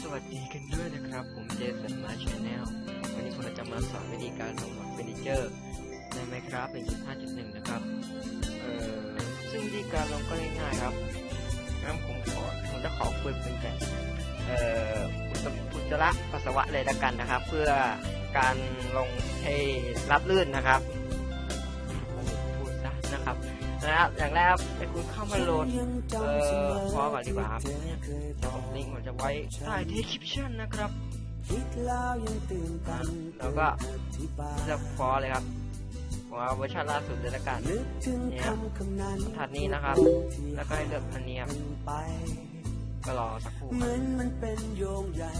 สวัสดีกันด้วยนะครับ ผมเจสันมาชแนลวันนี้ผมจะมาสอนวิธีการลงเฟอร์นิเจอร์ใน Minecraft 1.5.1 นะครับ เอ่อ ซึ่งวิธีการลงก็ง่ายๆครับงั้นผมขอผมจะขอคุยเป็นแบบเอ่ออุจจาระปัสสาวะเลยละกันนะครับ เพื่อการลงให้รับลื่นนะครับผมพูดซะนะครับ นะครับอย่างแรกครับให้คุณเข้ามาโหลดเอ่อพอก่อนดีกว่าครับนี่ผมลิงก์ผมจะไว้ใต้ description นะครับแล้วก็จะฟอเลยครับผมเอาเวอร์ชันล่าสุดเลยละกันเนี่ยถัดนี้นะครับ แล้วก็ให้เลือกอันนี้ครับก็รอสักครู่ครับ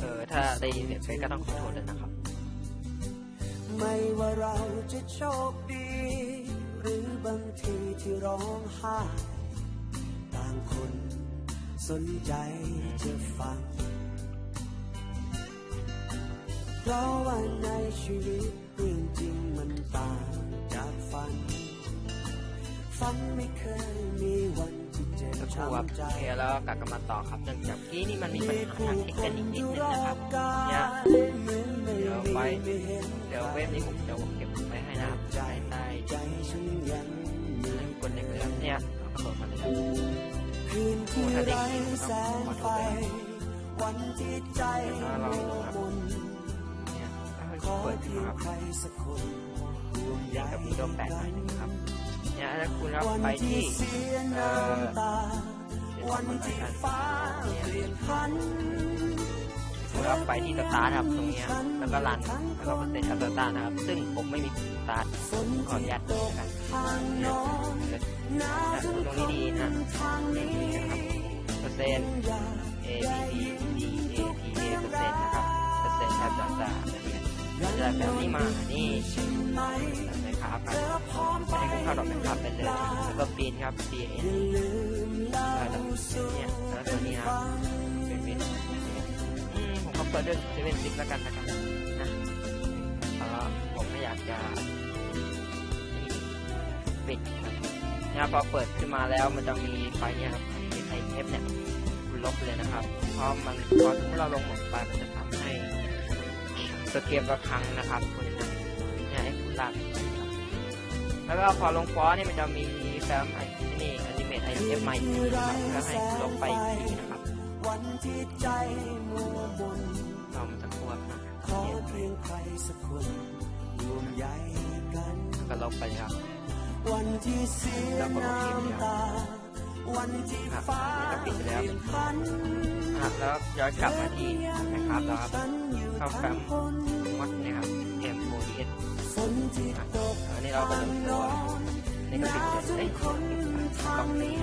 เออถ้าได้ยินเสียงเพลงก็ต้องขอโทษด้วยนะครับ ไม่ว่าเราจะโชคดี หรือบางทีที่ร้องไห้ต่างคนสนใจจะฟัง เพราะว่าในชีวิตเรื่องจริงมันต่างจากฝัน ฝันไม่เคยมีวัน สักครู่ครับช้ำใจโอเคแล้วก็กลับกันมาต่อครับเนื่องจากกี้นี่มันมีปัญหาทางเทคนิคนิดนึงนะครับเนี่ยเดี๋ยวไปเดี๋ยวเว็บนี้ผมจะเก็บไว้ให้นะครับใต้ใต้ใจฉันยังลิงก์กดเด็กเลยครับเนี่ยเอาโหลดมาเลยครับคืนที่ไร้แสงไฟวันที่ใจมัวมนเนี่ยแล้ว ขอเพียงใครสักคนห่วงใยกับวิดีโอแปดน่อยหนึงครับเนี่ยถ้าคุณรับไปที่ที่เสียน้ำตาวันที่ฟ้าเปลี่ยนพันคุณรับไปที่สตาร์ทครับตรงเนี้ยแล้วก็รันแล้วก็เปอร์เซ็นอัพสตาร์ทนะครับ ซึ่งผมไม่มีสตาร์ทขออนุญาตตดูกแล้วกันตรงนี้ดีนะทางนี้เปอร์เซ็นต์ A B B D A T A เปอร์เซ็นต์นะครับเปอร์เซ็นต์แทบจะจะเนี่ย จะแบบนี้มานี่ไหมแบบไหนครับอพร้อมไปให้คุณเข้าดอกเป็นครับเป็นเลยแล้วก็ปีนครับ B A อ N ย่าลืมเล่าแล้วสู่เนี่ยแล้วตัวนี้ครับเป็นปีนอืมผมก็เปิดด้วยเซเว่นซิกแล้วกันนะครับนะเพราะว่าผมไม่อยากจะปิดครับเนี่ยพอเปิดขึ้นมาแล้วมันจะมีไฟเนี่ยครับไอเอฟเนี่ยลบเลยนะครับเพราะมันพอสมมติเราลงหมดไปมันจะทำให้ สเกมระครั้งนะครับคุณนะเนี่ยให้คุณลากแล้วก็พอลงฟอสเนี่ยมันจะมีแฟ้มไอ้นี่อนิเมตไอเอฟใหม่นะครับเพื่อให้ลบไปอีกทีนะครับวันที่ใจมัวมนเรามันจะควบนะขอเพียงใครสักคนรวมใยกันแล้วก็ลบไปครับวันที่เสียน้ำตา วันที่ฟ้าเปลี่ยนพันอะแล้วย้อนกลับมาที่นะครับแล้วครับเข้าแฟ้มงคนมัดนี่ยครับ M O D S ฝนที่ตกอันนี้เราก็ลงตัวนี่ก็ปิดเลยเอ้ยต้องนี้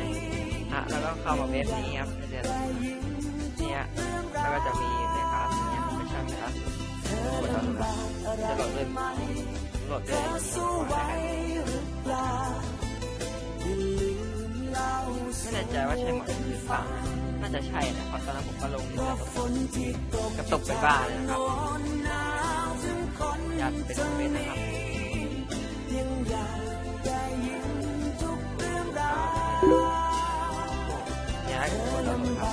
อะแล้วก็เข้ามาเว็บนี้ครับเดี๋ยวเนี่ยแล้วก็จะมีนะครับเนี่ยไม่ใช่นะครับกดเอาเลยจะโหลดเลยโหลดเลย ไม่แน่ใจว่าใช่หมดหรือเปล่าน่าจะใช่นะเพราะตอนนั้นผมก็ลงอยู่ว่าแล้วตกกระตกเป็นบ้าเลยนะครับหนาวถึงคนยัดเป็นเว็บนะครับยังอยากได้ยินทุกเรื่องราวเนี่ยให้ผมกดแล้วครั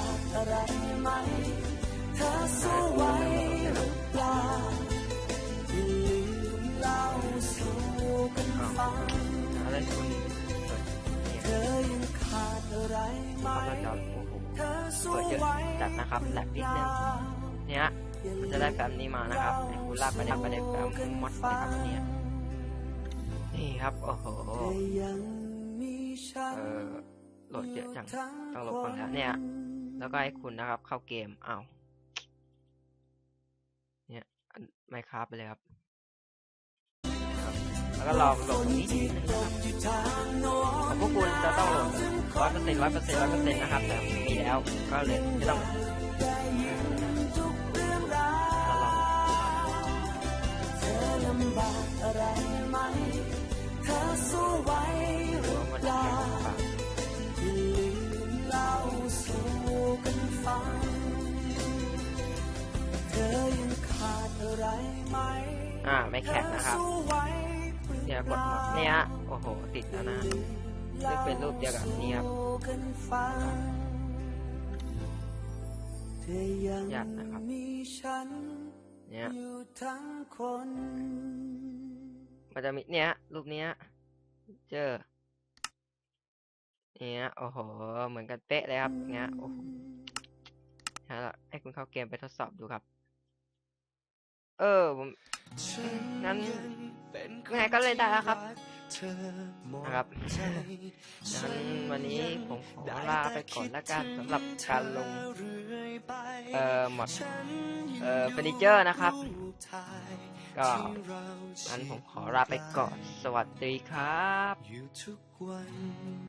บ เปิดเยอะจัดนะครับแหลกนิดนึงเนี่ยมันจะได้แฟ้มนี้มานะครับในคุณลากไปได้ไปได้แฟ้มมัดนะครับเนี่ยนี่ครับโอ้โหเออโหลดเยอะจังต้องลบก่อนแล้วเนี่ย แล้วก็ให้คุณนะครับ เข้าเกมเอ้าเนี่ยไม่คราบไปเลยครับ แล้วก็รอโหลดตรงนี้นะครับอยู่ทางโน้ของพวกคุณจะต้องโหลด ร้อยเปอร์เซ็นต์ร้อยเปอร์เซ็นต์ร้อยเปอร์เซ็นต์นะครับแต่มีแล้วก็เลยไม่ต้องได้ยินทุกเรื่องราวถ้าเราเธอลำบากอะไรไหมเธอสู้ไหวหหรือรือว่ามันเปจะล่าแข็งหรือเปล่าอย่าลืมเล่าสู่กันฟังเธอยังขาดอะไรไหมอ่าไม่แข็งนะครับเธอสู้ไหวหรือเนี่ยกเปดล่ามาเนี่ยโอ้โห ติดแล้วนะ ซึ่งเป็นรูปเดียวกับนี้ครับยังญาตินะครับมีฉันเนี่ยอยู่ทั้งคนมันจะมีเนี้ยรูปเนี้ย เจอเนี้ยโอ้โห เหมือนกันเป๊ะเลยครับเนี้ยโอ้โหฮะให้คุณเข้าเกมไปทดสอบดูครับ เออผมงั้นยังไงก็เล่นได้แล้วครับ นะครับดังนั้นวันนี้ผมขอลาไปก่อนละกันสำหรับการลงเอ่อหมดเอ่อเฟอร์นิเจอร์นะครับ ก็งั้นผมขอลาไปก่อน สวัสดีครับ